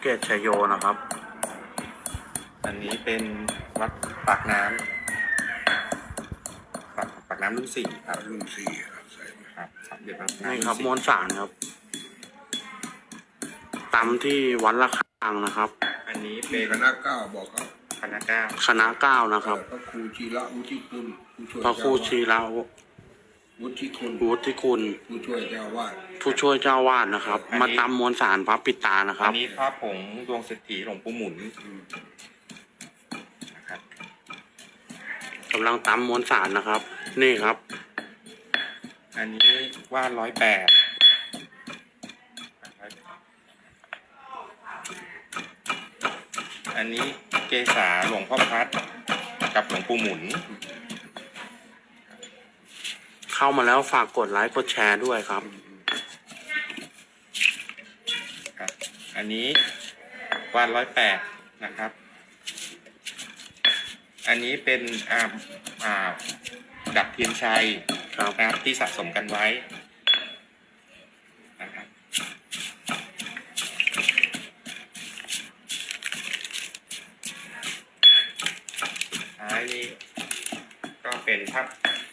เกตชัยโยนะครับ อันนี้เป็นวัดปากน้ำปากปากน้ำรุ่นสี่ครับรุ่นสี่ครับใส่มาครับสามเด็จพระนี่ครับมรุ่วลสารครับตามที่วัดละคังนะครับ อันนี้เป็เป็นนคณะเก้าบอกเขาคณะเก้าคณะเก้านะครับพระครูชีระวุฒิคุณผู้ช่วยพระครูชีระ วุฒิคุณวุฒิคุณ ผู้ช่วยเจ้าวาดผู้ช่วยเจ้าวาดนะครับ มาตามมวลสารพระปิดตานะคอัรันบนี้พระผงดวงเศรษฐีหลวงปู่หมุนอืมนะครับ กำลังตามมวลสารนะครับ นี่ครับ อันนี้ว่าร้อยแปดอันนี้เกษาหลวงพ่อพัดกับหลวงปู่หมุน เข้ามาแล้วฝากกดไลค์กดแชร์ด้วยครับ ครับ อันนี้วันร้อยแปดนะครับ อันนี้เป็นอ่าอ่าดับเทียนชัยครับ นะครับที่สะสมกันไว้นะครับ ท้ายนี้ก็เป็นพับ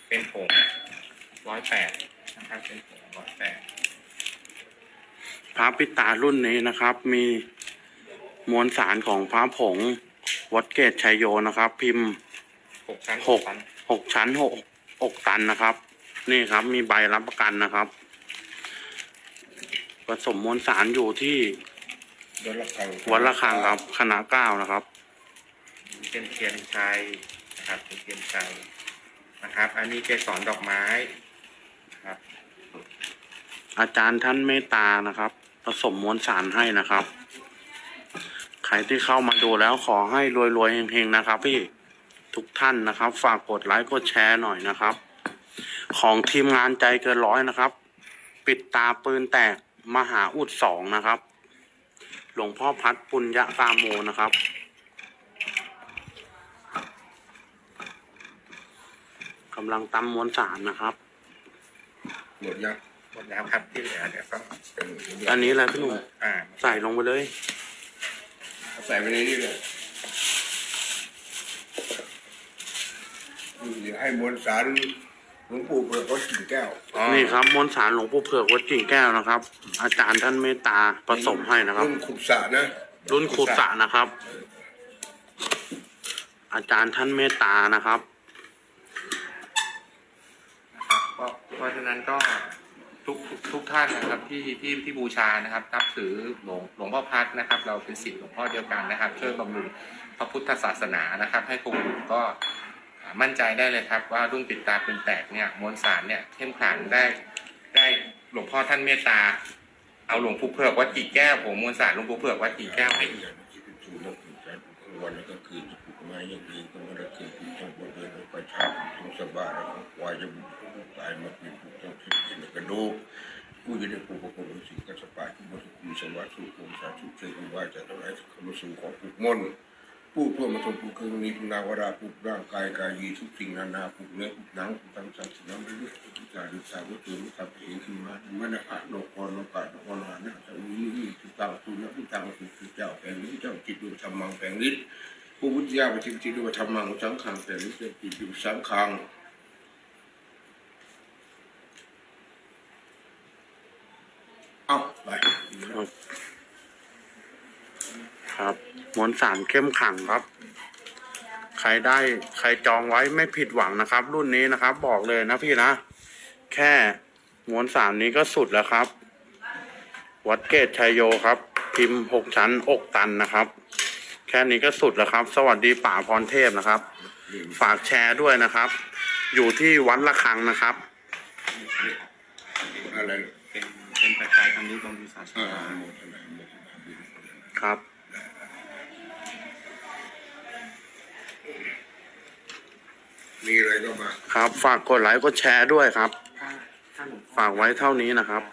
เป็นผง ร้อยแปดนะครับเป็นผงร้อยแปดพระปิดตารุ่นนี้นะครับ มีมวลสารของพระผงวัดเกตชัยโยนะครับ พิมพ์หกชั้นหกชั้นหกชั้นหกอกตันนะครับ นี่ครับ มีใบรับประกันนะครับผสมมวลสารอยู่ที่วัดละคังวัดละคังครับคณะเก้านะครับ เป็นเทียนชัยนะครับเป็นเทียนชัยนะครับ อันนี้เกสรดอกไม้ นะครับ อาจารย์ท่านเมตตานะครับ ผสมมวลสารให้นะครับ ใครที่เข้ามาดูแล้วขอให้รวยๆเฮงๆนะครับ พี่ทุกท่านนะครับ ฝากกดไลค์กดแชร์หน่อยนะครับ ของทีมงานใจเกินร้อยนะครับ ปิดตาปืนแตกมหาอุดสองนะครับ หลวงพ่อพัดปุญญกาโมนะครับกำลังตำมวลสารนะครับ หมดยังหมดแล้วครับที่เหลือเดี๋ยวก็เออหมดยังอันนี้อะไรพี่หนุ่มอ่าใส่ลงไปเลยเอาใส่ไปในนี้เลยเดี๋ยวให้มวลสารหลวงปู่เปิดวัดกิ่งแก้วอ๋อนี่ครับมวลสารหลวงปู่เผือกวัดกิ่งแก้วนะครับ อาจารย์ท่านเมตตาผสมให้นะครับ รุ่นขุดสระนะรุ่นครูสะนะครับ อาจารย์ท่านเมตตานะครับนะครับก็เพ ราะฉะนั้นก็ทุกทุกทุกท่านนะครับที่ที่ที่บูชานะครับนับถือหลวงหลวงพ่อพัดนะครับ เราเป็นศิษย์หลวงพ่อเดียวกันนะครับ ช่วยบำรุงพระพุทธศาสนานะครับ ให้คงอยู่ก็มั่นใจได้เลยครับ ว่ารุ่นปิดตาเป็นแตกเนี่ยมวลสารเนี่ยเข้มขลังได้ได้หลวงพ่อท่านเมตตา เอาหลวงปู่เผือกวัดกี่แก้วผมมวลสารหลวงปู่เผือกวัดกี่แก้วให้อีกวันแล้ก็คือปลูกไม้อย่างอื่นก็ไม่ได้คือปลูกทั้งบน เรือนประชาชนสบายแล้วควาจะตายมาเป็นปลูกทั้งที่เป็นกระดูกผู้จะได้ปลูกประกอบสิ่งกัสปายที่บริสุทธิ์สวัสดิ์สุขสาธุเชิญว่าจะต้องให้คำสูงของปลูกมนผู้ทั่วมาทนปลูกเครื่องนี้นาวราปลูกร่างกายกายยีทุกสิ่งนานาปลูกเนื้อปลูกหนังปลูกตังสังสิน้ำไปด้วยทุกการศึกษาวัตถุนิยมเองขึ้นมามันอะโลกรโลกาโลกรานะจะมีนี่ทุกต่างทุกนักทุกต่างทุกเจ้าแห่งนี้เจ้าจิตดูธรรมังแห่งนี้ ผู้วิทยาไปจริงๆด้วยธรรมังสังขังแต่นี้จะติดอยู่สังขังเอาไปครับมวลสารเข้มขังครับ ใครได้ใครจองไว้ไม่ผิดหวังนะครับ รุ่นนี้นะครับ บอกเลยนะพี่นะ แค่มวลสารนี้ก็สุดแล้วครับ วัดเกตชัยโยครับ พิมพ์หกชั้นอกตันนะครับ แค่นี้ก็สุดแล้วครับ สวัสดีป่าพรเทพนะครับ ฝากแชร์ด้วยนะครับ อยู่ที่วัดละคังนะครับ อะไรเป็นเป็นประชายคำนี้กรมวิสาสอ่านาโมทนาโมทนาบุญครับ มีอะไรก็มาครับ ฝากกดไลค์กดแชร์ด้วยครับ ถ้าถ้าหลวงพ่อ ฝากไว้เท่านี้นะครับ